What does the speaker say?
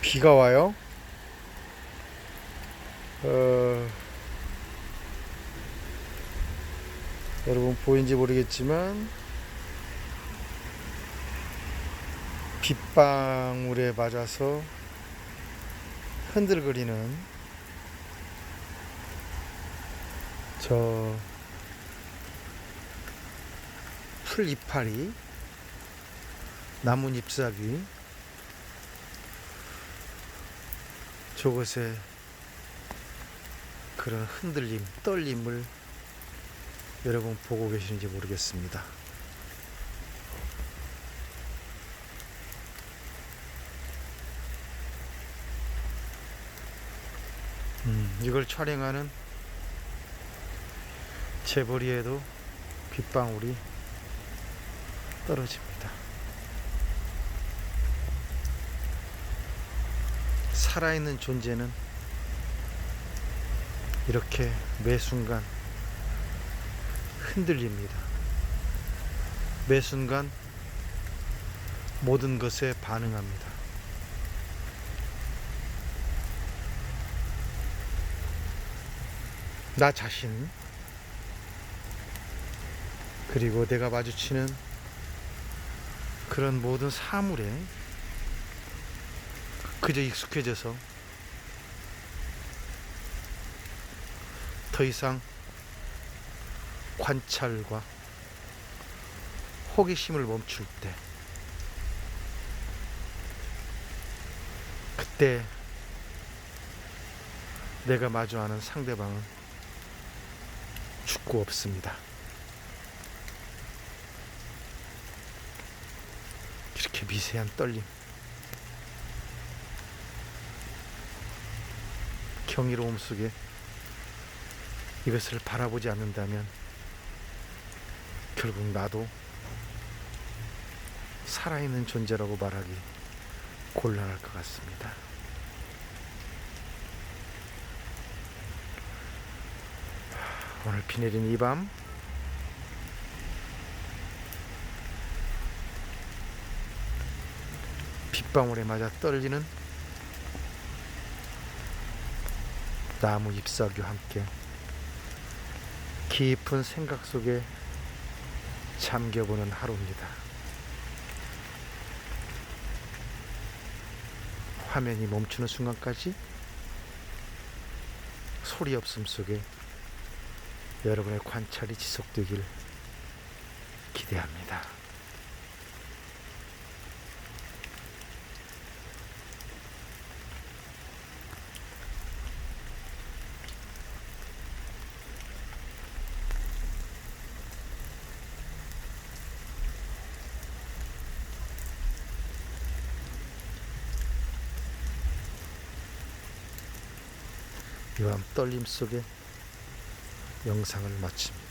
비가 와요. 어, 여러분 보이는지 모르겠지만 빗방울에 맞아서 흔들거리는 저 풀 이파리 나뭇 잎사귀 저것에 그런 흔들림, 떨림을 여러분 보고 계시는지 모르겠습니다. 음, 이걸 촬영하는 제 머리에도 빗방울이 떨어집니다. 살아있는 존재는 이렇게 매 순간 흔들립니다. 매 순간 모든 것에 반응합니다. 나 자신, 그리고 내가 마주치는 그런 모든 사물에 그저 익숙해져서 더 이상 관찰과 호기심을 멈출 때 그때 내가 마주하는 상대방은 죽고 없습니다. 이렇게 미세한 떨림 경이로움 속에 이것을 바라보지 않는다면 결국 나도 살아있는 존재라고 말하기 곤란할 것 같습니다. 오늘 비 내린 이 밤 빗방울에 맞아 떨리는 나무 잎사귀와 함께 깊은 생각 속에 잠겨보는 하루입니다. 화면이 멈추는 순간까지 소리 없음 속에 여러분의 관찰이 지속되길 기대합니다. 이밤 떨림 속에 영상을 마칩니다.